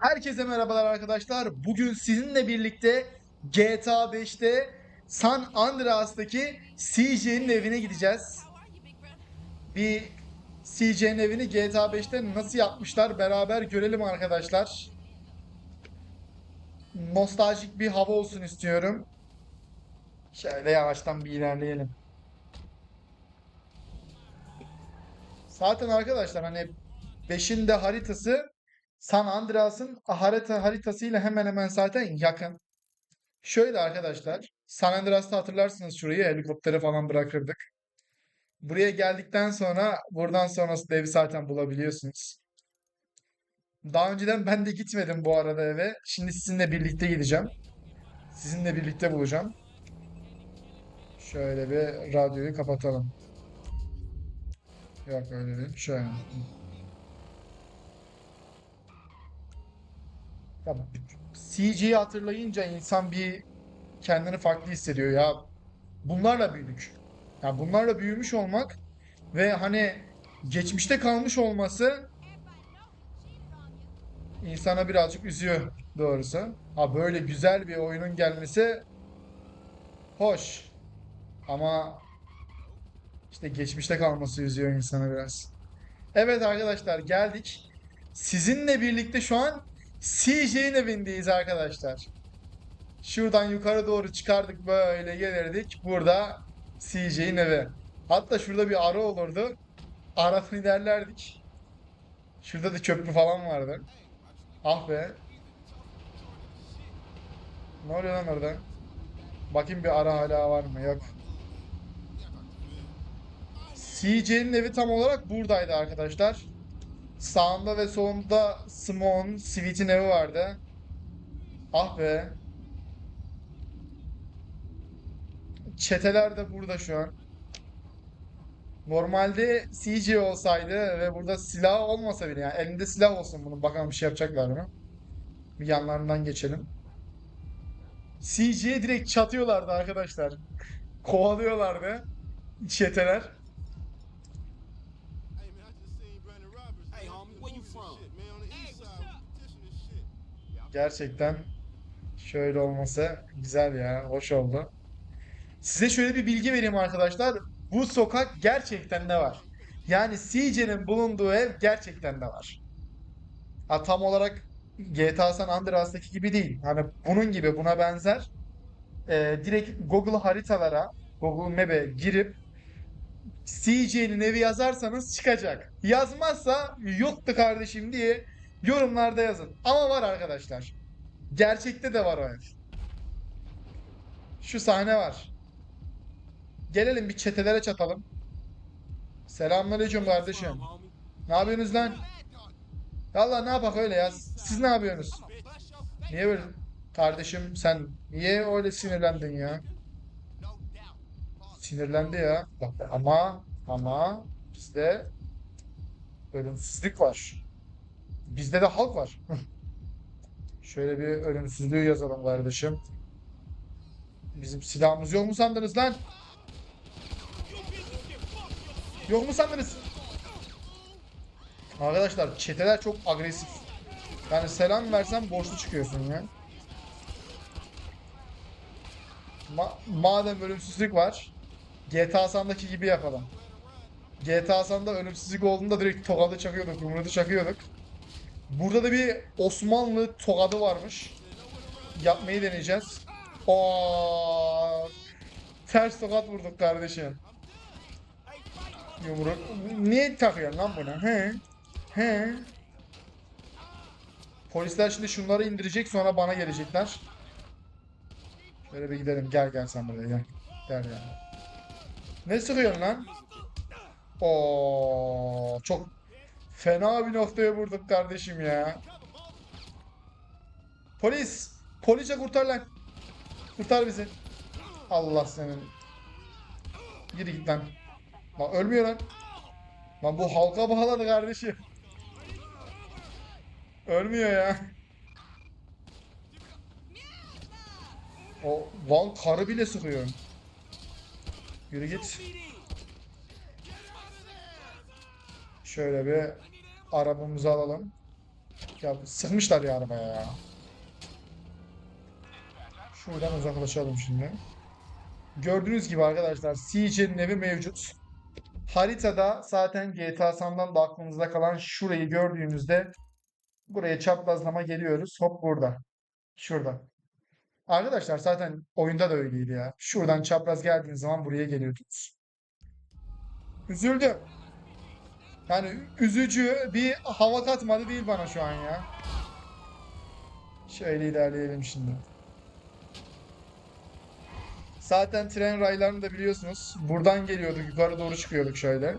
Herkese merhabalar arkadaşlar. Bugün sizinle birlikte GTA 5'te San Andreas'taki CJ'nin evine gideceğiz. Bir CJ'nin evini GTA 5'te nasıl yapmışlar beraber görelim arkadaşlar. Nostaljik bir hava olsun istiyorum. Şöyle yavaştan bir ilerleyelim. Zaten arkadaşlar hani 5'in de haritası San Andreas'ın harita haritasıyla hemen hemen zaten yakın. Şöyle arkadaşlar, San Andreas'ta hatırlarsınız şurayı helikoptere falan bırakırdık. Buraya geldikten sonra buradan sonrası evi zaten bulabiliyorsunuz. Daha önceden ben de gitmedim bu arada eve. Şimdi sizinle birlikte gideceğim. Sizinle birlikte bulacağım. Şöyle bir radyoyu kapatalım. Yok öyle değil. Şöyle. Ya CG'yi hatırlayınca insan bir kendini farklı hissediyor ya. Bunlarla büyüdük. Ya bunlarla büyümüş olmak ve hani geçmişte kalmış olması insana birazcık üzüyor doğrusu. Ha böyle güzel bir oyunun gelmesi hoş. Ama işte geçmişte kalması üzüyor insanı biraz. Evet arkadaşlar geldik. Sizinle birlikte şu an CJ'nin evindeyiz arkadaşlar. Şuradan yukarı doğru çıkardık böyle gelirdik. Burada CJ'nin evi. Hatta şurada bir ara olurdu. Aradan ilerlerdik. Şurada da köprü falan vardı. Ah be. Ne oluyor lan orada? Bakayım bir ara hala var mı? Yok. CJ'nin evi tam olarak buradaydı arkadaşlar. Sağında ve solunda Simon, Sweet'in evi vardı. Ah be. Çeteler de burada şu an. Normalde CJ olsaydı ve burada silah olmasa bile yani elinde silah olsun bunun bakalım bir şey yapacaklar mı? Bir yanlarından geçelim. CJ'ye direkt çatıyorlardı arkadaşlar. Kovalıyorlardı. Çeteler. Gerçekten şöyle olması güzel ya. Hoş oldu. Size şöyle bir bilgi vereyim arkadaşlar. Bu sokak gerçekten de var. Yani CJ'nin bulunduğu ev gerçekten de var. Ha, tam olarak GTA San Andreas'taki gibi değil. Hani bunun gibi buna benzer. Ee, direkt Google haritalara, Google Map'e girip CJ'nin evi yazarsanız çıkacak. Yazmazsa yoktu kardeşim diye yorumlarda yazın. Ama var arkadaşlar. Gerçekte de var o ev. Şu sahne var. Gelelim bir çetelere çatalım. Selamünaleyküm kardeşim. Ne yapıyorsunuz lan? Valla ne yapak öyle ya. Siz ne yapıyorsunuz? Niye böyle? Kardeşim sen niye öyle sinirlendin ya? Sinirlendi ya. Bak, ama ama bizde ölümsüzlük var. Bizde de halk var. Şöyle bir ölümsüzlüğü yazalım kardeşim. Bizim silahımız yok mu sandınız lan? Yok mu sandınız? Arkadaşlar çeteler çok agresif. Yani selam versem borçlu çıkıyorsun ya. Ma- madem ölümsüzlük var, GTA San'daki gibi yapalım. GTA San'da ölümsüzlük olduğunda direkt tokadı çakıyorduk, yumruğu çakıyorduk. Burada da bir Osmanlı tokadı varmış. Yapmayı deneyeceğiz. Oo, ters tokat vurduk kardeşim. Yumruk. Niye takıyorsun lan bunu? He? He? Polisler şimdi şunları indirecek sonra bana gelecekler. Şöyle bir gidelim. Gel gel sen buraya gel. Gel gel. Ne sıkıyorsun lan? Oo, çok fena bir noktaya vurduk kardeşim ya. Polis! Polise kurtar lan. Kurtar bizi. Allah senin. Geri git lan. Lan ölmüyor lan. Lan bu halka bağladı kardeşim. Ölmüyor ya. O lan karı bile sıkıyor. Yürü git. Şöyle bir arabamızı alalım. Ya sıkmışlar ya arabaya ya. Şuradan uzaklaşalım şimdi. Gördüğünüz gibi arkadaşlar CJ'nin evi mevcut. Haritada zaten GTA San'dan da aklınızda kalan şurayı gördüğünüzde buraya çaprazlama geliyoruz. Hop burada. Şurada. Arkadaşlar zaten oyunda da öyleydi ya. Şuradan çapraz geldiğiniz zaman buraya geliyordunuz. Üzüldüm. Yani üzücü bir hava katmadı değil bana şu an ya. Şöyle ilerleyelim şimdi. Zaten tren raylarını da biliyorsunuz. Buradan geliyorduk, yukarı doğru çıkıyorduk şöyle.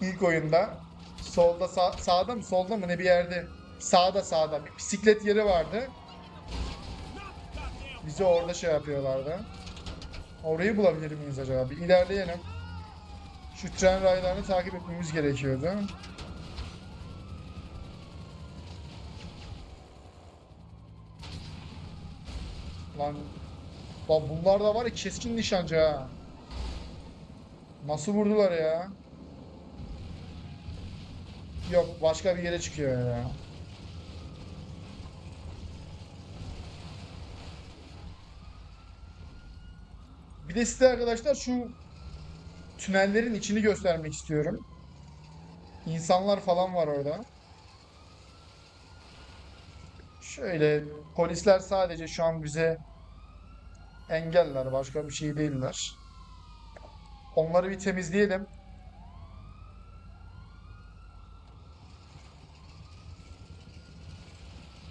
İlk oyunda. Solda, sağ, sağda mı, solda mı ne bir yerde. Sağda, sağda. Bir bisiklet yeri vardı. Bizi orada şey yapıyorlardı. Orayı bulabilir miyiz acaba? Bir ilerleyelim. Şu tren raylarını takip etmemiz gerekiyordu. Lan, lan bunlar da var ya keskin nişancı ha. Nasıl vurdular ya? Yok başka bir yere çıkıyor ya. Bir de size arkadaşlar şu tünellerin içini göstermek istiyorum. İnsanlar falan var orada. Şöyle polisler sadece şu an bize engeller başka bir şey değiller. Onları bir temizleyelim.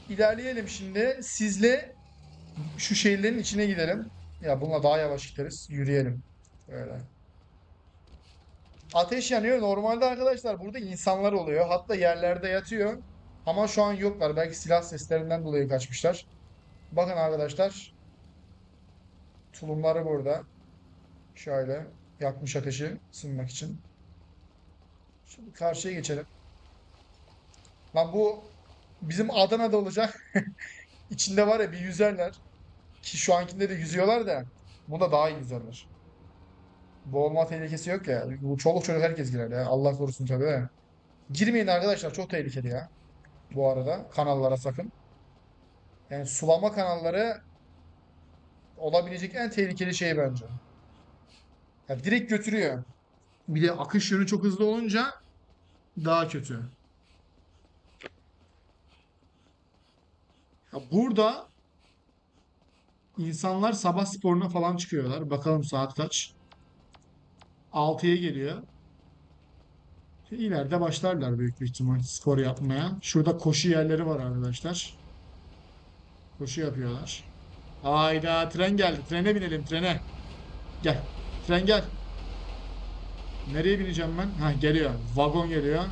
İlerleyelim şimdi. Sizle şu şehirlerin içine gidelim. Ya bununla daha yavaş gideriz. Yürüyelim. Böyle. Ateş yanıyor. Normalde arkadaşlar burada insanlar oluyor. Hatta yerlerde yatıyor. Ama şu an yoklar. Belki silah seslerinden dolayı kaçmışlar. Bakın arkadaşlar. Tulumları burada. Şöyle yakmış ateşi ısınmak için. Şimdi karşıya geçelim. Lan bu bizim Adana'da olacak. İçinde var ya bir yüzerler. Ki şu ankinde de yüzüyorlar da. Bunda daha iyi yüzerler. Boğulma tehlikesi yok ya. Bu çoluk çocuk herkes girer ya. Allah korusun tabii de. Girmeyin arkadaşlar. Çok tehlikeli ya. Bu arada kanallara sakın. Yani sulama kanalları olabilecek en tehlikeli şey bence. Ya direkt götürüyor. Bir de akış yönü çok hızlı olunca daha kötü. Ya burada insanlar sabah sporuna falan çıkıyorlar. Bakalım saat kaç? 6'ya geliyor. İleride başlarlar büyük bir ihtimal spor yapmaya. Şurada koşu yerleri var arkadaşlar. Koşu yapıyorlar. Hayda tren geldi. Trene binelim trene. Gel. Tren gel. Nereye bineceğim ben? Ha geliyor. Vagon geliyor.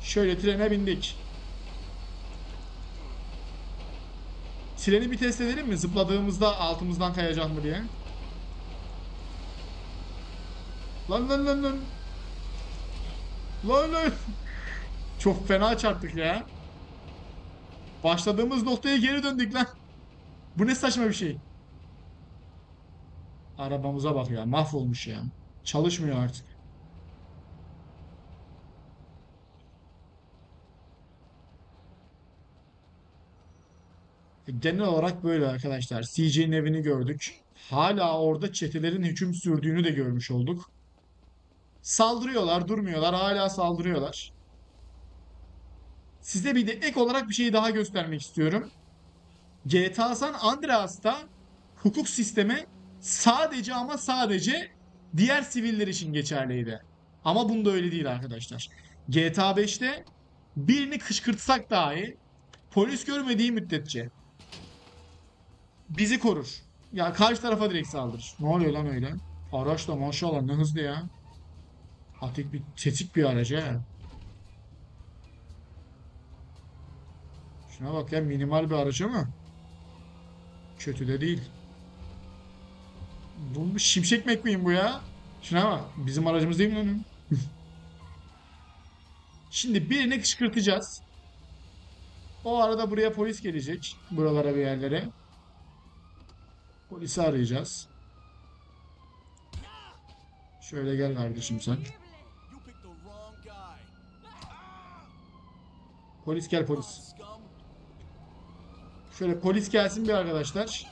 Şöyle trene bindik. Treni bir test edelim mi? Zıpladığımızda altımızdan kayacak mı diye. Lan lan lan lan. Lan lan. Çok fena çarptık ya. Başladığımız noktaya geri döndük lan. Bu ne saçma bir şey. Arabamıza bak ya. Mahvolmuş ya. Çalışmıyor artık. Genel olarak böyle arkadaşlar. CJ'nin evini gördük. Hala orada çetelerin hüküm sürdüğünü de görmüş olduk. Saldırıyorlar, durmuyorlar. Hala saldırıyorlar. Size bir de ek olarak bir şey daha göstermek istiyorum. GTA San Andreas'ta hukuk sistemi sadece ama sadece diğer siviller için geçerliydi. Ama bunda öyle değil arkadaşlar. GTA 5'te birini kışkırtsak dahi polis görmediği müddetçe bizi korur. Ya karşı tarafa direkt saldırır. Ne oluyor lan öyle? Araç da maşallah ne hızlı ya. Atik bir tetik bir araç ha. Şuna bak ya minimal bir araç ama kötü de değil. Bu şimşek McQueen bu ya. Şuna bak. Bizim aracımız değil mi lan? o? Şimdi birini kışkırtacağız. O arada buraya polis gelecek. Buralara bir yerlere. Polisi arayacağız. Şöyle gel kardeşim sen. Polis gel polis. Şöyle polis gelsin bir arkadaşlar.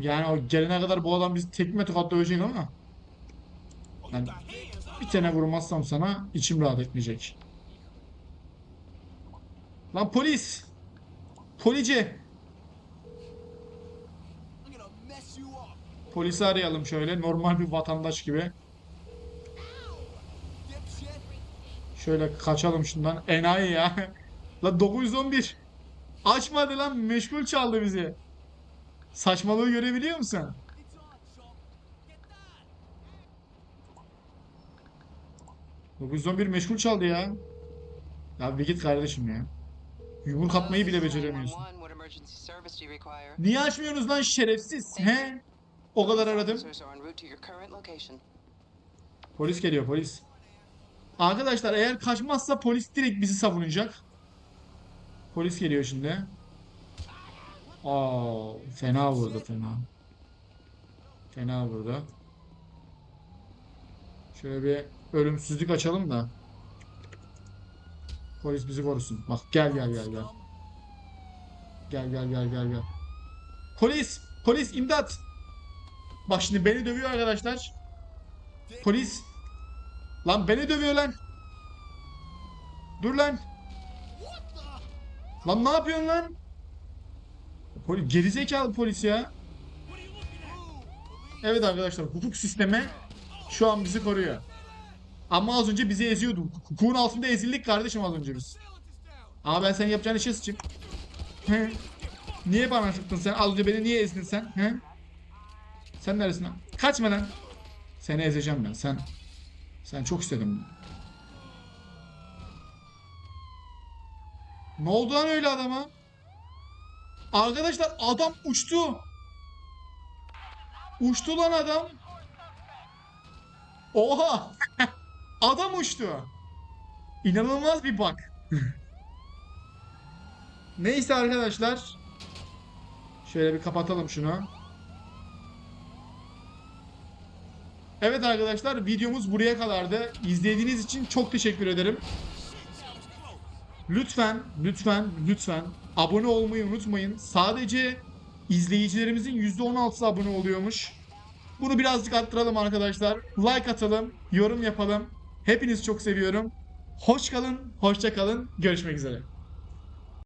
Yani o gelene kadar bu adam bizi tekme tokat dövecek ama. Ben bir tane vurmazsam sana içim rahat etmeyecek. Lan polis! Polici! Polisi arayalım şöyle normal bir vatandaş gibi. Şöyle kaçalım şundan. Enayi ya. La 911. Açmadı lan meşgul çaldı bizi. Saçmalığı görebiliyor musun? ...911 meşgul çaldı ya. Ya bir git kardeşim ya. Yumruk atmayı bile beceremiyorsun. 911, what emergency service do you require? Niye açmıyorsunuz lan şerefsiz? He? O kadar aradım. Polis geliyor polis. Arkadaşlar eğer kaçmazsa polis direkt bizi savunacak. Polis geliyor şimdi. Aa, fena vurdu fena. Fena vurdu. Şöyle bir ölümsüzlük açalım da. Polis bizi korusun. Bak gel gel gel gel. Gel gel gel gel gel. Polis! Polis imdat! Bak şimdi beni dövüyor arkadaşlar. Polis. Lan beni dövüyor lan. Dur lan. Lan ne yapıyorsun lan? Poli gerizekalı polis ya. Evet arkadaşlar hukuk sistemi şu an bizi koruyor. Ama az önce bizi eziyordu. Hukukun altında ezildik kardeşim az önce biz. Ama ben senin yapacağın işe sıçayım. Niye bana sıktın sen? Az önce beni niye ezdin sen? He? Sen neresin lan? Kaçma lan. Seni ezeceğim ben. Sen sen çok istedin. Ne oldu lan öyle adama? Arkadaşlar adam uçtu. Uçtu lan adam. Oha! adam uçtu. İnanılmaz bir bak. Neyse arkadaşlar. Şöyle bir kapatalım şunu. Evet arkadaşlar videomuz buraya kadardı. İzlediğiniz için çok teşekkür ederim. Lütfen, lütfen, lütfen abone olmayı unutmayın. Sadece izleyicilerimizin %16'sı abone oluyormuş. Bunu birazcık arttıralım arkadaşlar. Like atalım, yorum yapalım. Hepinizi çok seviyorum. Hoş kalın, hoşça kalın. Görüşmek üzere.